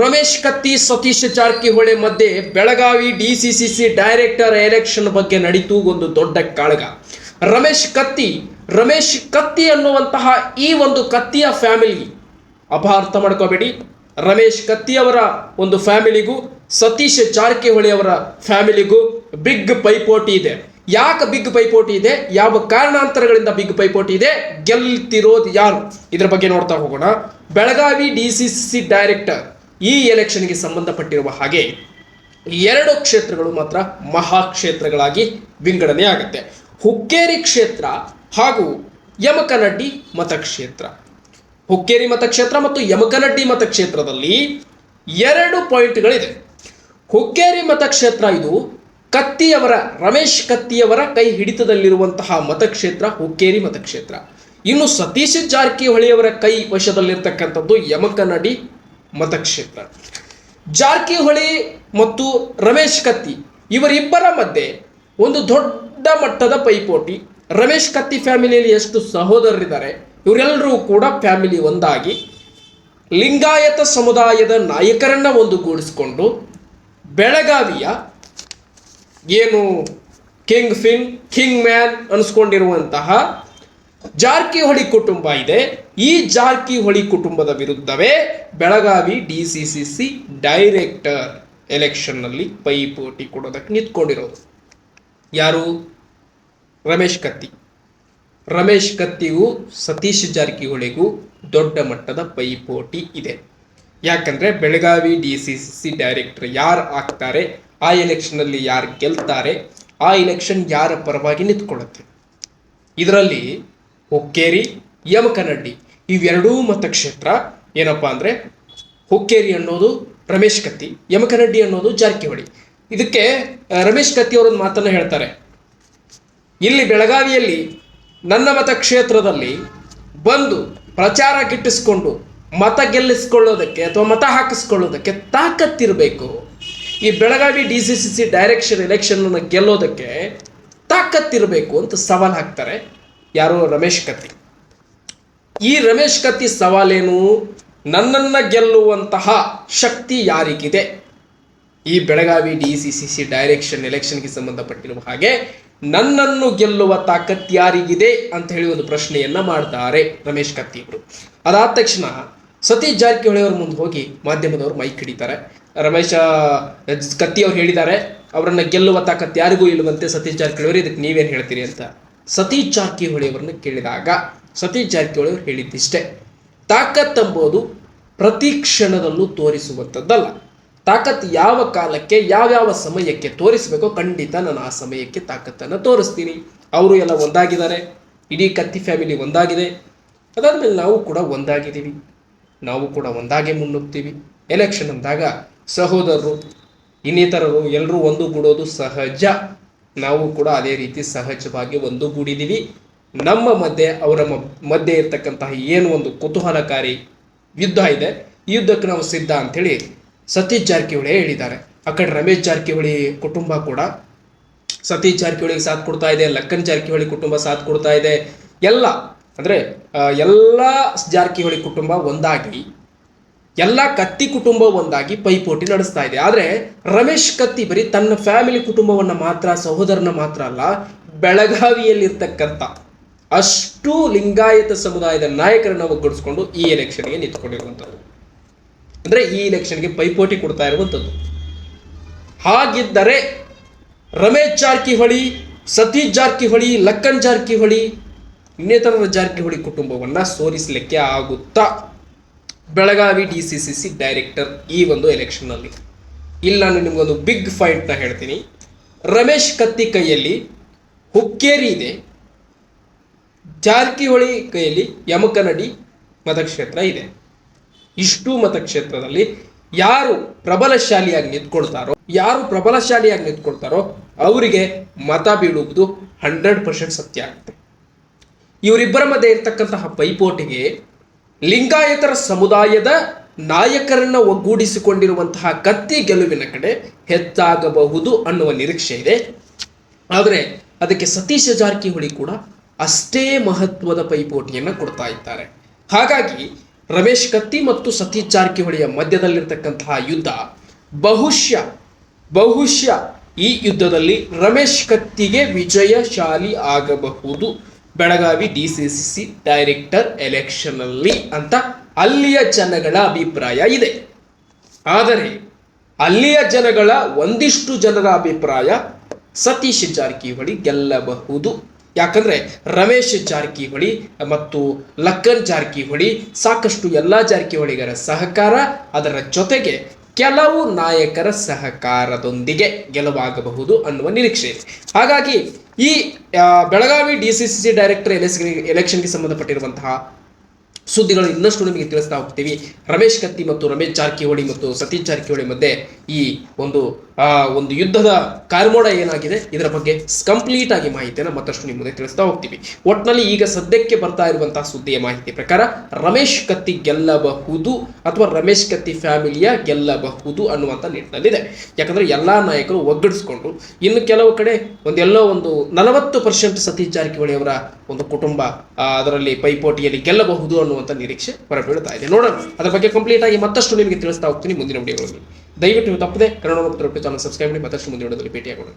ರಮೇಶ್ ಕತ್ತಿ, ಸತೀಶ್ ಜಾರಕಿಹೊಳಿ ಮಧ್ಯೆ Belagavi D C C C director election ಬಗ್ಗೆ ನಡೀತು ಒಂದು ದೊಡ್ಡ ಕಾಳಗ. ರಮೇಶ್ ಕತ್ತಿ ರಮೇಶ್ ಕತ್ತಿ ಅನ್ನುವಂತಹ ಈ ಒಂದು ಕತ್ತಿಯ ಫ್ಯಾಮಿಲಿ. ಅಪಾರ್ಥ ಮಾಡ್ಕೋಬೇಡಿ. ರಮೇಶ್ ಕತ್ತಿಯವರ ಒಂದು ಫ್ಯಾಮಿಲಿಗೂ, ಸತೀಶ್ ಜಾರಕಿಹೊಳಿ ಅವರ ಫ್ಯಾಮಿಲಿಗೂ ಬಿಗ್ ಪೈಪೋಟಿ ಇದೆ. ಯಾಕೆ ಬಿಗ್ ಪೈಪೋಟಿ ಇದೆ? ಯಾವ ಕಾರಣಾಂತರಗಳಿಂದ ಬಿಗ್ ಪೈಪೋಟಿ ಇದೆ? ಗೆಲ್ತಿರೋದು ಯಾರು? ಇದ್ರ ಬಗ್ಗೆ ನೋಡ್ತಾ ಹೋಗೋಣ. Belagavi D C C director ಈ ಎಲೆಕ್ಷನ್ಗೆ ಸಂಬಂಧಪಟ್ಟಿರುವ ಹಾಗೆ ಎರಡು ಕ್ಷೇತ್ರಗಳು ಮಾತ್ರ ಮಹಾಕ್ಷೇತ್ರಗಳಾಗಿ ವಿಂಗಡಣೆ ಆಗುತ್ತೆ. ಹುಕ್ಕೇರಿ ಕ್ಷೇತ್ರ ಹಾಗೂ ಯಮಕನಡ್ಡಿ ಮತಕ್ಷೇತ್ರ. ಹುಕ್ಕೇರಿ ಮತಕ್ಷೇತ್ರ ಮತ್ತು ಯಮಕನಡ್ಡಿ ಮತಕ್ಷೇತ್ರದಲ್ಲಿ ಎರಡು ಪಾಯಿಂಟ್ಗಳಿದೆ. ಹುಕ್ಕೇರಿ ಮತಕ್ಷೇತ್ರ ಇದು ಕತ್ತಿಯವರ, ರಮೇಶ್ ಕತ್ತಿಯವರ ಕೈ ಹಿಡಿತದಲ್ಲಿರುವಂತಹ ಮತಕ್ಷೇತ್ರ, ಹುಕ್ಕೇರಿ ಮತಕ್ಷೇತ್ರ. ಇನ್ನು ಸತೀಶ್ ಜಾರಕಿಹೊಳಿಯವರ ಕೈ ವಶದಲ್ಲಿರ್ತಕ್ಕಂಥದ್ದು ಯಮಕನಡಿ ಮತಕ್ಷೇತ್ರ. ಜಾರಕಿಹೊಳಿ ಮತ್ತು ರಮೇಶ್ ಕತ್ತಿ ಇವರಿಬ್ಬರ ಮಧ್ಯೆ ಒಂದು ದೊಡ್ಡ ಮಟ್ಟದ ಪೈಪೋಟಿ. ರಮೇಶ್ ಕತ್ತಿ ಫ್ಯಾಮಿಲಿಯಲ್ಲಿ ಎಷ್ಟು ಸಹೋದರರಿದ್ದಾರೆ, ಇವರೆಲ್ಲರೂ ಕೂಡ ಫ್ಯಾಮಿಲಿ ಒಂದಾಗಿ ಲಿಂಗಾಯತ ಸಮುದಾಯದ ನಾಯಕರನ್ನು ಒಂದುಗೂಡಿಸಿಕೊಂಡು ಬೆಳಗಾವಿಯ ಏನು ಕಿಂಗ್ ಫಿನ್, ಕಿಂಗ್ ಮ್ಯಾನ್ ಅನಿಸ್ಕೊಂಡಿರುವಂತಹ ಜಾರಕಿಹೊಳಿ ಕುಟುಂಬ ಇದೆ. ಈ ಜಾರಕಿಹೊಳಿ ಕುಟುಂಬದ ವಿರುದ್ಧವೇ Belagavi D C C C director ಎಲೆಕ್ಷನ್ನಲ್ಲಿ ಪೈಪೋಟಿ ಕೊಡೋದಕ್ಕೆ ನಿಂತ್ಕೊಂಡಿರೋದು. ಯಾರು? ರಮೇಶ್ ಕತ್ತಿ. ರಮೇಶ್ ಕತ್ತಿಗೂ ಸತೀಶ್ ಜಾರಕಿಹೊಳಿಗೂ ದೊಡ್ಡ ಮಟ್ಟದ ಪೈಪೋಟಿ ಇದೆ. ಯಾಕಂದ್ರೆ Belagavi D C C director ಯಾರು ಆಗ್ತಾರೆ, ಆ ಎಲೆಕ್ಷನ್ನಲ್ಲಿ ಯಾರು ಗೆಲ್ತಾರೆ, ಆ ಎಲೆಕ್ಷನ್ ಯಾರ ಪರವಾಗಿ ನಿಂತ್ಕೊಳ್ಳುತ್ತೆ. ಇದರಲ್ಲಿ ಹುಕ್ಕೇರಿ ಯಮಕನಡ್ಡಿ ಇವೆರಡೂ ಮತಕ್ಷೇತ್ರ. ಏನಪ್ಪಾ ಅಂದ್ರೆ ಹುಕ್ಕೇರಿ ಅನ್ನೋದು ರಮೇಶ್ ಕತ್ತಿ ಯಮಕನಡ್ಡಿ ಅನ್ನೋದು ಜಾರಕಿಹೊಳಿ. ಇದಕ್ಕೆ ರಮೇಶ್ ಕತ್ತಿ ಅವರೊಂದು ಮಾತನ್ನ ಹೇಳ್ತಾರೆ. ಇಲ್ಲಿ ಬೆಳಗಾವಿಯಲ್ಲಿ ನನ್ನ ಮತಕ್ಷೇತ್ರದಲ್ಲಿ ಬಂದು ಪ್ರಚಾರ ಗಿಟ್ಟಿಸ್ಕೊಂಡು ಮತ ಗೆಲ್ಲಿಸ್ಕೊಳ್ಳೋದಕ್ಕೆ ಅಥವಾ ಮತ ಹಾಕಿಸ್ಕೊಳ್ಳೋದಕ್ಕೆ ತಾಕತ್ತಿರಬೇಕು. ಈ Belagavi D C C C direction election ಗೆಲ್ಲೋದಕ್ಕೆ ತಾಕತ್ತಿರಬೇಕು ಅಂತ ಸವಾಲು ಹಾಕ್ತಾರೆ. ಯಾರು? ರಮೇಶ್ ಕತ್ತಿ. ಈ ರಮೇಶ್ ಕತ್ತಿ ಸವಾಲೇನು? ನನ್ನನ್ನು ಗೆಲ್ಲುವಂತಹ ಶಕ್ತಿ ಯಾರಿಗಿದೆ? ಈ Belagavi D C C C direction ಎಲೆಕ್ಷನ್ಗೆ ಸಂಬಂಧಪಟ್ಟಿರುವ ಹಾಗೆ ನನ್ನನ್ನು ಗೆಲ್ಲುವ ತಾಕತ್ ಯಾರಿಗಿದೆ ಅಂತ ಹೇಳಿ ಒಂದು ಪ್ರಶ್ನೆಯನ್ನ ಮಾಡ್ತಾರೆ ರಮೇಶ್ ಕತ್ತಿ ಅವರು ಅದಾದ ತಕ್ಷಣ ಸತೀಶ್ ಜಾರಕಿಹೊಳಿ ಅವ್ರ ಮುಂದೆ ಹೋಗಿ ಮಾಧ್ಯಮದವರು ಮೈಕ್ ಹಿಡಿತಾರೆ. ರಮೇಶ ಕತ್ತಿ ಅವ್ರು ಹೇಳಿದ್ದಾರೆ, ಅವರನ್ನು ಗೆಲ್ಲುವ ತಾಕತ್ ಯಾರಿಗೂ ಇಲ್ಲವಂತೆ ಸತೀಶ್ ಜಾರಕಿಹೊಳಿ ಅವರು, ಇದಕ್ಕೆ ನೀವೇನು ಹೇಳ್ತೀರಿ ಅಂತ. ಸತೀಶ್ ಜಾರಕಿಹೊಳಿ ಅವರನ್ನ ಕೇಳಿದಾಗ ಸತೀಶ್ ಜಾರಕಿಹೊಳಿ ಅವರು ಹೇಳಿದ್ದಿಷ್ಟೇ, ತಾಕತ್ ಎಂಬುದು ಪ್ರತಿ ಕ್ಷಣದಲ್ಲೂ ತೋರಿಸುವಂಥದ್ದಲ್ಲ. ತಾಕತ್ ಯಾವ ಕಾಲಕ್ಕೆ, ಯಾವ್ಯಾವ ಸಮಯಕ್ಕೆ ತೋರಿಸಬೇಕೋ ಖಂಡಿತ ನಾನು ಆ ಸಮಯಕ್ಕೆ ತಾಕತ್ತನ್ನು ತೋರಿಸ್ತೀನಿ. ಅವರು ಎಲ್ಲ ಒಂದಾಗಿದ್ದಾರೆ, ಇಡೀ ಕತ್ತಿ ಫ್ಯಾಮಿಲಿ ಒಂದಾಗಿದೆ. ಅದಾದಮೇಲೆ ನಾವು ಕೂಡ ಒಂದಾಗಿದ್ದೀವಿ. ನಾವು ಕೂಡ ಒಂದಾಗೆ ಮುನ್ನುಗ್ತೀವಿ. ಎಲೆಕ್ಷನ್ ಅಂದಾಗ ಸಹೋದರರು, ಇನ್ನಿತರರು ಎಲ್ಲರೂ ಒಂದುಗೂಡೋದು ಸಹಜ. ನಾವು ಕೂಡ ಅದೇ ರೀತಿ ಸಹಜವಾಗಿ ಒಂದುಗೂಡಿದ್ದೀವಿ. ನಮ್ಮ ಮಧ್ಯೆ, ಅವರ ಮಧ್ಯೆ ಇರ್ತಕ್ಕಂತಹ ಏನು ಒಂದು ಕುತೂಹಲಕಾರಿ ಯುದ್ಧ ಇದೆ, ಈ ಯುದ್ಧಕ್ಕೆ ನಾವು ಸಿದ್ಧ ಅಂತೇಳಿ ಸತೀಶ್ ಜಾರಕಿಹೊಳಿ ಹೇಳಿದ್ದಾರೆ. ಆ ಕಡೆ ರಮೇಶ್ ಜಾರಕಿಹೊಳಿ ಕುಟುಂಬ ಕೂಡ ಸತೀಶ್ ಜಾರಕಿಹೊಳಿಗೆ ಸಾಥ್ ಕೊಡ್ತಾ ಇದೆ, ಲಕ್ಕನ್ ಜಾರಕಿಹೊಳಿ ಕುಟುಂಬ ಸಾಥ್ ಕೊಡ್ತಾ ಇದೆ. ಎಲ್ಲ, ಅಂದ್ರೆ ಎಲ್ಲ ಜಾರಕಿಹೊಳಿ ಕುಟುಂಬ ಒಂದಾಗಿ ಎಲ್ಲ ಕತ್ತಿ ಕುಟುಂಬ ಒಂದಾಗಿ ಪೈಪೋಟಿ ನಡೆಸ್ತಾ ಇದೆ. ಆದರೆ ರಮೇಶ್ ಕತ್ತಿ ಬರೀ ತನ್ನ ಫ್ಯಾಮಿಲಿ ಕುಟುಂಬವನ್ನ ಮಾತ್ರ ಸಹೋದರನ ಮಾತ್ರ ಅಲ್ಲ, ಬೆಳಗಾವಿಯಲ್ಲಿರ್ತಕ್ಕಂಥ ಅಷ್ಟು ಲಿಂಗಾಯತ ಸಮುದಾಯದ ನಾಯಕರನ್ನ ಒಗ್ಗೂಡಿಸ್ಕೊಂಡು ಈ ಎಲೆಕ್ಷನ್ಗೆ ನಿಂತ್ಕೊಂಡಿರುವಂಥದ್ದು. ಅಂದ್ರೆ ಈ ಎಲೆಕ್ಷನ್ಗೆ ಪೈಪೋಟಿ ಕೊಡ್ತಾ ಇರುವಂಥದ್ದು. ಹಾಗಿದ್ದರೆ ರಮೇಶ್ ಜಾರಕಿಹೊಳಿ, ಸತೀಶ್ ಜಾರಕಿಹೊಳಿ, ಲಕ್ಕನ್ ಜಾರಕಿಹೊಳಿ ಇನ್ನೇತರ ಜಾರಕಿಹೊಳಿ ಕುಟುಂಬವನ್ನ ಸೋಲಿಸಲಿಕ್ಕೆ ಆಗುತ್ತಾ? Belagavi D C C C director ಈ ಒಂದು ಎಲೆಕ್ಷನ್ನಲ್ಲಿ ಇಲ್ಲಿ ನಾನು ನಿಮಗೊಂದು ಬಿಗ್ ಫೈಟ್ನ ಹೇಳ್ತೀನಿ. ರಮೇಶ್ ಕತ್ತಿ ಕೈಯಲ್ಲಿ ಹುಕ್ಕೇರಿ ಇದೆ. ಜಾರಕಿಹೊಳಿ ಕೈಯಲ್ಲಿ ಯಮಕನಡಿ ಮತಕ್ಷೇತ್ರ ಇದೆ. ಇಷ್ಟು ಮತಕ್ಷೇತ್ರದಲ್ಲಿ ಯಾರು ಪ್ರಬಲಶಾಲಿಯಾಗಿ ನಿಂತ್ಕೊಳ್ತಾರೋ, ಯಾರು ಪ್ರಬಲಶಾಲಿಯಾಗಿ ನಿಂತ್ಕೊಳ್ತಾರೋ ಅವರಿಗೆ ಮತ ಬೀಳುವುದು ಹಂಡ್ರೆಡ್ ಪರ್ಸೆಂಟ್ ಸತ್ಯ ಆಗುತ್ತೆ. ಇವರಿಬ್ಬರ ಮಧ್ಯೆ ಇರ್ತಕ್ಕಂತಹ ಪೈಪೋಟಿಗೆ ಲಿಂಗಾಯತರ ಸಮುದಾಯದ ನಾಯಕರನ್ನ ಒಗ್ಗೂಡಿಸಿಕೊಂಡಿರುವಂತಹ ಕತ್ತಿ ಗೆಲುವಿನ ಕಡೆ ಹೆಚ್ಚಾಗಬಹುದು ಅನ್ನುವ ನಿರೀಕ್ಷೆ ಇದೆ. ಆದರೆ ಅದಕ್ಕೆ ಸತೀಶ ಜಾರಕಿಹೊಳಿ ಕೂಡ ಅಷ್ಟೇ ಮಹತ್ವದ ಪೈಪೋಟಿಯನ್ನು ಕೊಡ್ತಾ ಇದ್ದಾರೆ. ಹಾಗಾಗಿ ರಮೇಶ್ ಕತ್ತಿ ಮತ್ತು ಸತೀಶ್ ಜಾರಕಿಹೊಳಿಯ ಮಧ್ಯದಲ್ಲಿರ್ತಕ್ಕಂತಹ ಯುದ್ಧ ಬಹುಶಃ ಬಹುಶಃ ಈ ಯುದ್ಧದಲ್ಲಿ ರಮೇಶ್ ಕತ್ತಿಗೆ ವಿಜಯಶಾಲಿ ಆಗಬಹುದು Belagavi D C C C director ಎಲೆಕ್ಷನಲ್ಲಿ ಅಂತ ಅಲ್ಲಿಯ ಜನಗಳ ಅಭಿಪ್ರಾಯ ಇದೆ. ಆದರೆ ಅಲ್ಲಿಯ ಜನಗಳ ಒಂದಿಷ್ಟು ಜನರ ಅಭಿಪ್ರಾಯ ಸತೀಶ್ ಜಾರಕಿಹೊಳಿ ಗೆಲ್ಲಬಹುದು. ಯಾಕಂದ್ರೆ ರಮೇಶ್ ಜಾರಕಿಹೊಳಿ ಮತ್ತು ಲಕ್ಕನ್ ಜಾರಕಿಹೊಳಿ ಸಾಕಷ್ಟು ಎಲ್ಲ ಜಾರಕಿಹೊಳಿಗರ ಸಹಕಾರ ಅದರ ಜೊತೆಗೆ ಕೆಲವು ನಾಯಕರ ಸಹಕಾರದೊಂದಿಗೆ ಗೆಲುವಾಗಬಹುದು ಅನ್ನುವ ನಿರೀಕ್ಷೆ ಇದೆ. ಹಾಗಾಗಿ ಈ Belagavi D C C director ಎಲೆಕ್ಷನ್ಗೆ ಸಂಬಂಧಪಟ್ಟಿರುವಂತಹ ಸುದ್ದಿಗಳು ಇನ್ನಷ್ಟು ನಿಮಗೆ ತಿಳಿಸ್ತಾ ಹೋಗ್ತೀವಿ. ರಮೇಶ್ ಕತ್ತಿ ಮತ್ತು ರಮೇಶ್ ಜಾರಕಿಹೊಳಿ ಮತ್ತು ಸತೀಶ್ ಜಾರಕಿಹೊಳಿ ಮಧ್ಯೆ ಈ ಒಂದು ಒಂದು ಯುದ್ಧದ ಕಾರ್ಮೋಡ ಏನಾಗಿದೆ? ಇದರ ಬಗ್ಗೆ ಕಂಪ್ಲೀಟ್ ಆಗಿ ಮಾಹಿತಿಯನ್ನು ಮತ್ತಷ್ಟು ನಿಮ್ಮ ಮುಂದೆ ತಿಳಿಸ್ತಾ ಹೋಗ್ತೀವಿ. ಒಟ್ನಲ್ಲಿ ಈಗ ಸದ್ಯಕ್ಕೆ ಬರ್ತಾ ಇರುವಂತಹ ಸುದ್ದಿಯ ಮಾಹಿತಿ ಪ್ರಕಾರ, ರಮೇಶ್ ಕತ್ತಿ ಗೆಲ್ಲಬಹುದು ಅಥವಾ ರಮೇಶ್ ಕತ್ತಿ ಫ್ಯಾಮಿಲಿಯ ಗೆಲ್ಲಬಹುದು ಅನ್ನುವಂಥ ನಿಟ್ಟಿನಲ್ಲಿದೆ. ಯಾಕಂದ್ರೆ ಎಲ್ಲಾ ನಾಯಕರು ಒಗ್ಗಡಿಸ್ಕೊಂಡು, ಇನ್ನು ಕೆಲವು ಕಡೆ ಒಂದೆಲ್ಲೋ ಒಂದು ನಲವತ್ತು ಪರ್ಸೆಂಟ್ ಸತೀಶ್ ಜಾರಕಿಹೊಳಿ ಅವರ ಒಂದು ಕುಟುಂಬ ಅದರಲ್ಲಿ ಪೈಪೋಟಿಯಲ್ಲಿ ಗೆಲ್ಲಬಹುದು ಅನ್ನುವಂಥ ನಿರೀಕ್ಷೆ ಹೊರಬೀಳ್ತಾ ಇದೆ. ನೋಡೋಣ. ಅದರ ಬಗ್ಗೆ ಕಂಪ್ಲೀಟ್ ಆಗಿ ಮತ್ತಷ್ಟು ನಿಮಗೆ ತಿಳಿಸ್ತಾ ಹೋಗ್ತೀನಿ ಮುಂದಿನ ವಿಡಿಯೋಗಳಲ್ಲಿ. ದಯವಿಟ್ಟು ನೀವು ತಪ್ಪದೆ ಕನ್ನಡ ಮತ್ತು ಚಾನಲ್ ಸಬ್ಸ್ಕ್ರೈಬ್ ಮಾಡಿ ಮತ್ತಷ್ಟು ಮುಂದಿನ ವಿಡಿಯೋದಲ್ಲಿ ಭೇಟಿಯಾಗೋಣ